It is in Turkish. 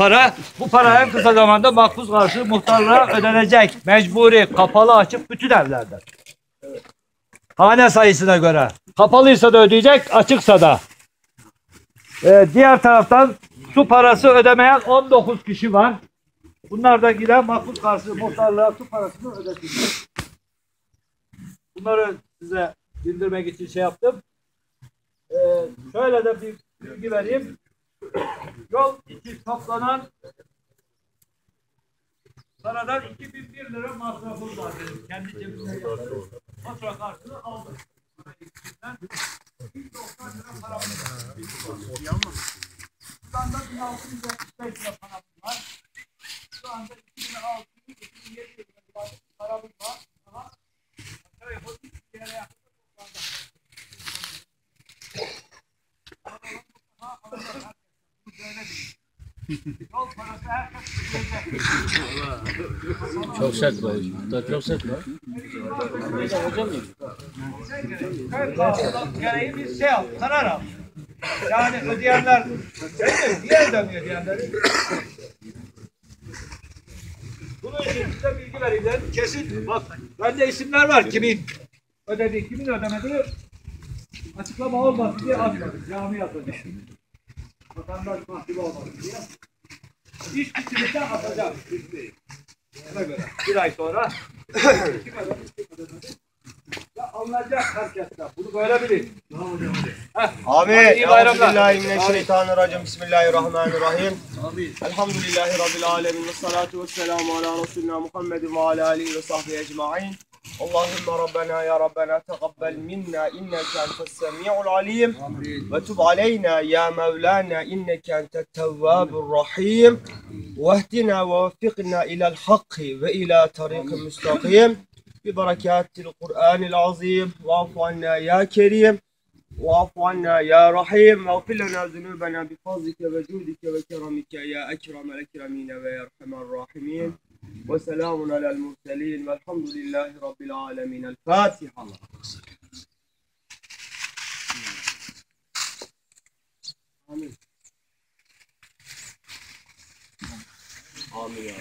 para. Bu para en kısa zamanda makbuz karşı muhtarlığa ödenecek. Mecburi, kapalı, açık bütün evlerde. Hane sayısına göre. Kapalıysa da ödeyecek, açıksa da. Ee, diğer taraftan su parası ödemeyen 19 kişi var. Bunlar da giden makbuz karşı muhtarlığa su parasını ödetecek. Bunları size bildirmek için şey yaptım. Ee, şöyle de bir bilgi vereyim. Yol için toplanan paradan 2001 lira masrafım var benim. Kendi cebimden yaptım. Fatura karşılığı aldım. İçinden 190 lira param var. Şu anda 1675 lira param var. Şu anda 2600 2700 lira paramız var. Ama aşağı yukarı bir yere yakın toplandı. Yol parası herkes. Çok sert var. Da çok sert var. köy kanunu gereği bir şey al, karar al. Yani ödeyenler, şey niye ödemiyor diyenleri? Bunun için size bilgi vereyim. Kesin, bak bende isimler var kimin ödediği, kimin ödemediği açıklama olmasın diye atmadım. Cami atacağım. Vatandaş mahcup olmasın diye. İş bitiminde atacağım. Ona göre. Bir ay sonra. Ya alınacak herkesten. Bunu böyle bilin. Heh. Hadi Amin. iyi bayramlar. Euzubillahimineşşeytanirracim. Bismillahirrahmanirrahim. Elhamdülillahi Rabbil alemin. Ve salatu ve selamu ala Resulina Muhammedin ve ala alihi ve sahbihi ecma'in. اللهم ربنا يا ربنا تقبل منا إنك أنت السميع العليم. وتب علينا يا مولانا إنك أنت التواب الرحيم. واهدنا ووفقنا إلى الحق وإلى طريق مستقيم. ببركات القرآن العظيم. واعف عنا يا كريم. واعف عنا يا رحيم. واغفر لنا ذنوبنا بفضلك وجودك وكرمك يا أكرم الأكرمين ويا أرحم الراحمين. وسلام على المرسلين والحمد لله رب العالمين. الفاتحة. آمين. آمين